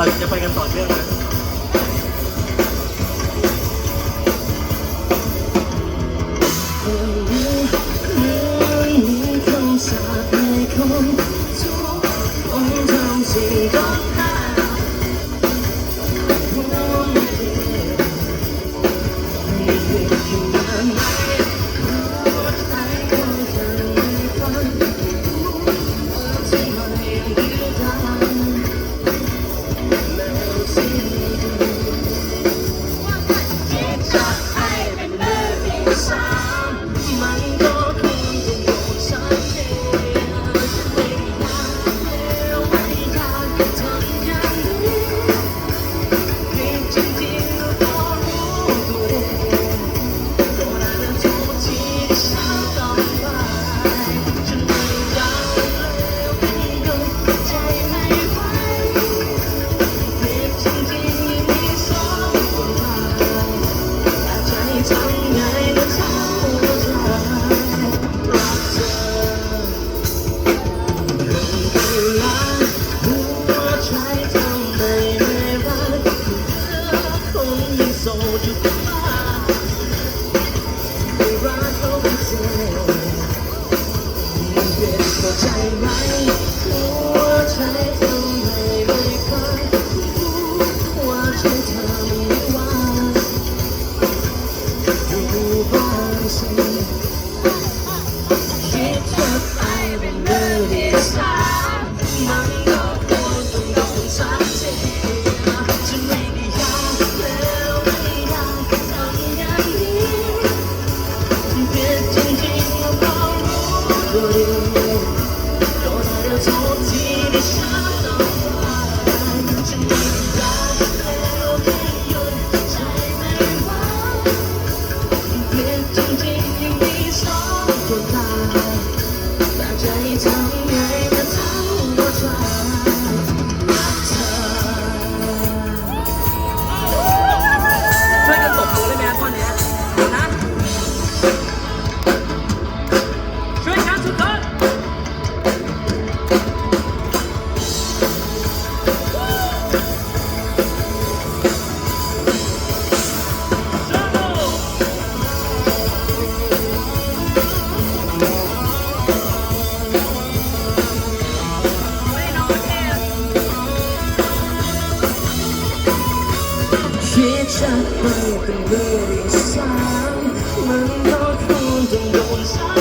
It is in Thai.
เราจะไปกันต่อเนื่องนะใ Música จไหมหัวใจทำให้ไม่ค่อยรู้ว่าฉันทำไม่ว่าอยู่บ้างสิคิดจะไปเป็นมือที่สามมันก็คงต้องโดนสักทีฉันไม่ได้ยากแล้วไม่ยากทำอย่างนี้ผิดจริงๆก็รู้ chắc bay từng nơi vì sáng mình nó không từng đồn sáng